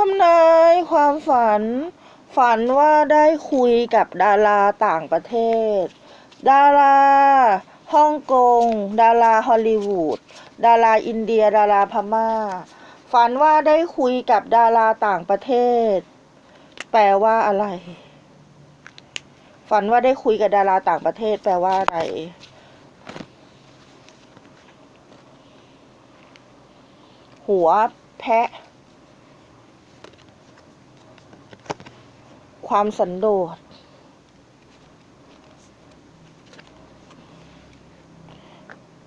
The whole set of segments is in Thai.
ทำนายความฝัน ฝันว่าได้คุยกับดาราต่างประเทศ ดาราฮ่องกง ดาราฮอลลีวูด ดาราอินเดีย ดาราพม่า ฝันว่าได้คุยกับดาราต่างประเทศ แปลว่าอะไร ฝันว่าได้คุยกับดาราต่างประเทศ แปลว่าอะไรหัวแพะ ความสันโดษ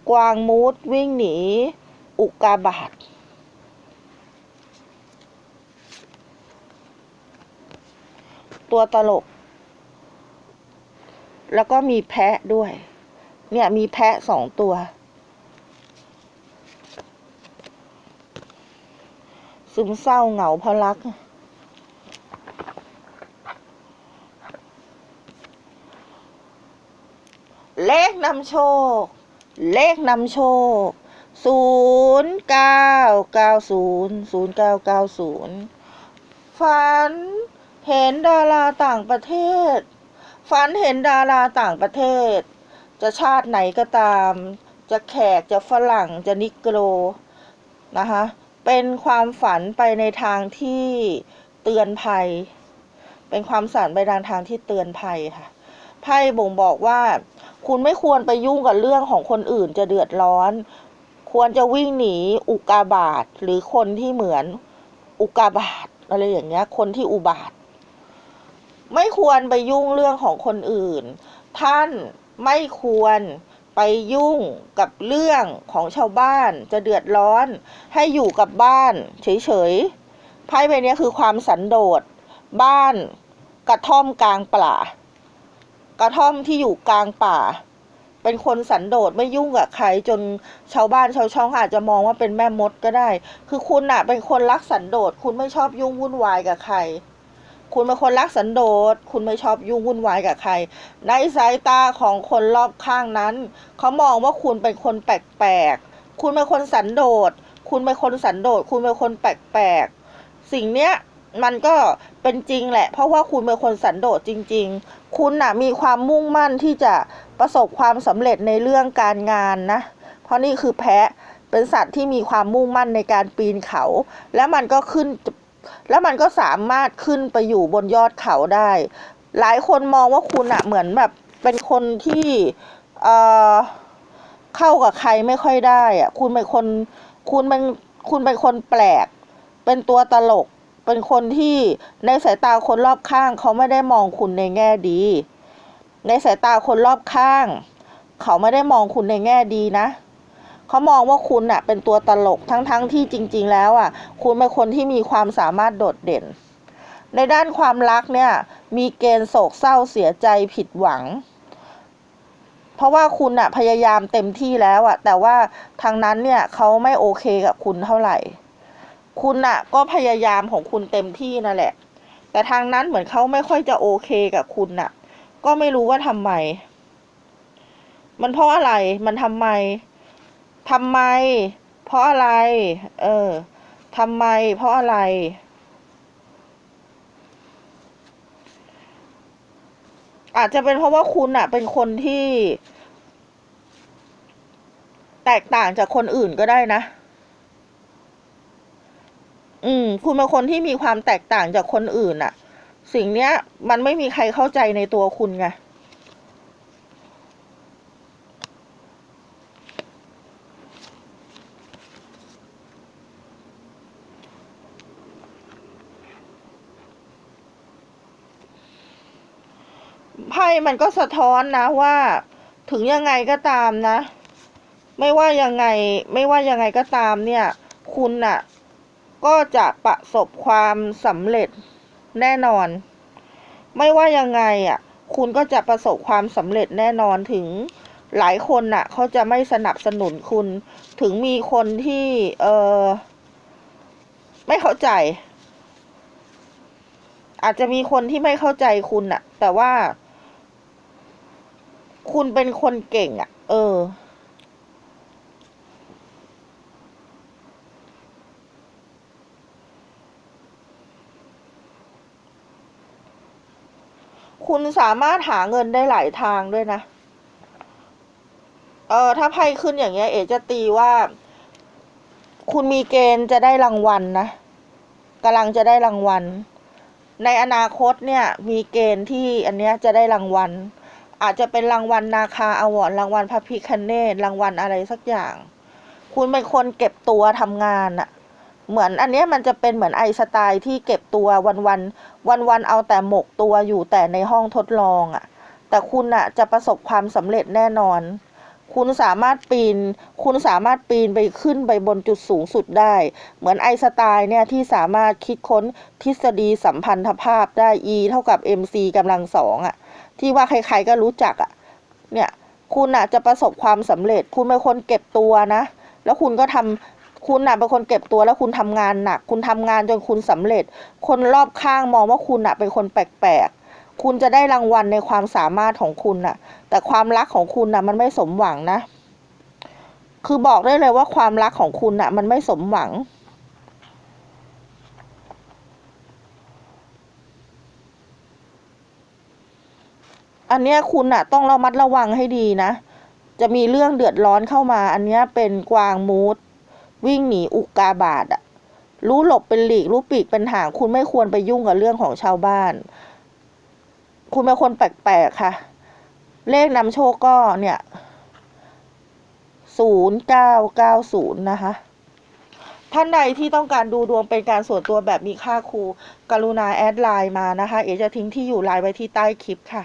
กวางมูดวิ่งหนี อุกาบาตตัวตลก แล้วก็มีแพะด้วย เนี่ยมีแพะสองตัว ซึมเศร้าเหงาเพราะรัก เลขนำโชค เลขนำโชคศูนย์เก้าเก้าศูนย์ศูนย์เก้าเก้าศูนย์ฝันเห็นดาราต่างประเทศ ฝันเห็นดาราต่างประเทศ จะชาติไหนก็ตาม จะแขกจะฝรั่งจะนิกโกรนะคะเป็นความฝันไปในทางที่เตือนภัย เป็นความฝันไปทางทางที่เตือนภัยค่ะไพ่บ่งบอกว่า คุณไม่ควรไปยุ่งกับเรื่องของคนอื่นจะเดือดร้อน ควรจะวิ่งหนีอุกาบาตหรือคนที่เหมือนอุกาบาตอะไรอย่างเงี้ย คนที่อุบาท ไม่ควรไปยุ่งเรื่องของคนอื่น ท่านไม่ควรไปยุ่งกับเรื่องของชาวบ้านจะเดือดร้อน ให้อยู่กับบ้าน เฉยๆไพ่ใบนี้คือความสันโดษบ้านกระท่อมกลางป่า กระท่อมที่อยู่กลางป่า เป็นคนสันโดษไม่ยุ่งกับใครจนชาวบ้านชาวช่องอาจจะมองว่าเป็นแม่มดก็ได้ คือคุณอะเป็นคนรักสันโดษคุณไม่ชอบยุ่งวุ่นวายกับใคร คุณเป็นคนรักสันโดษคุณไม่ชอบยุ่งวุ่นวายกับใคร ในสายตาของคนรอบข้างนั้น เขามองว่าคุณเป็นคนแปลกๆคุณเป็นคนสันโดษคุณเป็นคนสันโดษคุณเป็นคนแปลกๆสิ่งเนี้ย มันก็เป็นจริงแหละ เพราะว่าคุณเป็นคนสันโดษจริง ๆ คุณน่ะมีความมุ่งมั่นที่จะประสบความสำเร็จในเรื่องการงานนะ เพราะนี่คือแพะเป็นสัตว์ที่มีความมุ่งมั่นในการปีนเขา แล้วมันก็ขึ้น แล้วมันก็สามารถขึ้นไปอยู่บนยอดเขาได้ หลายคนมองว่าคุณอะเหมือนแบบเป็นคนที่เอ่อเข้ากับใครไม่ค่อยได้อะคุณเป็นคนคุณเป็นคุณเป็นคนแปลก เป็นตัวตลก เป็นคนที่ในสายตาคนรอบข้าง เขาไม่ได้มองคุณในแง่ดี ในสายตาคนรอบข้าง เขาไม่ได้มองคุณในแง่ดีนะเขามองว่าคุณน่ะเป็นตัวตลกทั้งๆทที่จริง ๆ แล้วอะ คุณเป็นคนที่มีความสามารถโดดเด่น ในด้านความรักเนี่ย มีเกณฑ์โศกเศร้าเสียใจผิดหวัง เพราะว่าคุณน่ะพยายามเต็มที่แล้วอะแต่ว่าทางนั้นเนี่ยเขาไม่โอเคกับคุณเท่าไหร่ คุณน่ะ ก็พยายามของคุณเต็มที่นั่นแหละ แต่ทางนั้นเหมือนเขาไม่ค่อยจะโอเคกับคุณน่ะ ก็ไม่รู้ว่าทำไม มันเพราะอะไร มันทำไมทำไม เพราะอะไร เออทำไม เพราะอะไรอาจจะเป็นเพราะว่าคุณอะเป็นคนที่ แตกต่างจากคนอื่นก็ได้นะ อืม คุณเป็นคนที่มีความแตกต่างจากคนอื่นอะสิ่งเนี้ย มันไม่มีใครเข้าใจในตัวคุณไงไพ่มันก็สะท้อนนะว่า ถึงยังไงก็ตามนะ ไม่ว่ายังไง ไม่ว่ายังไงก็ตามเนี่ย คุณน่ะ ก็จะประสบความสำเร็จแน่นอน ไม่ว่ายังไงอะ คุณก็จะประสบความสำเร็จแน่นอนถึงหลายคนน่ะเขาจะไม่สนับสนุนคุณ ถึงมีคนที่เออไม่เข้าใจ อาจจะมีคนที่ไม่เข้าใจคุณน่ะ แต่ว่า คุณเป็นคนเก่งอะ เอออ คุณสามารถหาเงินได้หลายทางด้วยนะ เออถ้าไพ่ขึ้นอย่างเงี้ย เอจะตีว่า คุณมีเกณฑ์จะได้รางวัลนะกำลังจะได้รางวัล ในอนาคตเนี่ย มีเกณฑ์ที่อันเนี้ยจะได้รางวัล อาจจะเป็นรางวัลนาคาอวอร์ดรางวัลพระพิคเนตรางวัลอะไรสักอย่าง คุณเป็นคนเก็บตัวทำงานอะ เหมือนอันนี้มันจะเป็นเหมือนไอสไตล์ที่เก็บตัววันวันวันวันเอาแต่หมกตัวอยู่แต่ในห้องทดลองอะแต่คุณอะจะประสบความสำเร็จแน่นอน คุณสามารถปีน คุณสามารถปีนไปขึ้นไปบนจุดสูงสุดได้ เหมือนไอสไตล์เนี่ยที่สามารถคิดค้นทฤษฎีสัมพันธภาพได้ E เท่ากับ mc กำลังสองอะที่ว่าใครๆก็รู้จักอะเนี่ยคุณอะจะประสบความสำเร็จ คุณเป็นคนเก็บตัวนะ แล้วคุณก็ทำ คุณอะเป็นคนเก็บตัวแล้วคุณทำงานหนัก คุณทำงานจนคุณสำเร็จ คนรอบข้างมองว่าคุณอะเป็นคนแปลกๆ คุณจะได้รางวัลในความสามารถของคุณอะแต่ความรักของคุณอะมันไม่สมหวังนะ คือบอกได้เลยว่าความรักของคุณอะมันไม่สมหวังอันเนี้ยคุณอะต้องระมัดระวังให้ดีนะ จะมีเรื่องเดือดร้อนเข้ามา อันเนี้ยเป็นกวางมูด วิ่งหนีอุกกาบาตอะรู้หลบเป็นหลีก รู้ปีกเป็นหางคุณไม่ควรไปยุ่งกับเรื่องของชาวบ้าน คุณเป็นคนแปลกๆค่ะ เลขนำโชคก็เนี่ยศูนย์เก้าเก้าศูนย์นะคะท่านใดที่ต้องการดูดวงเป็นการส่วนตัวแบบมีค่าครู กรุณาแอดไลน์มานะคะ เอจะทิ้งที่อยู่ไลน์ไว้ที่ใต้คลิปค่ะ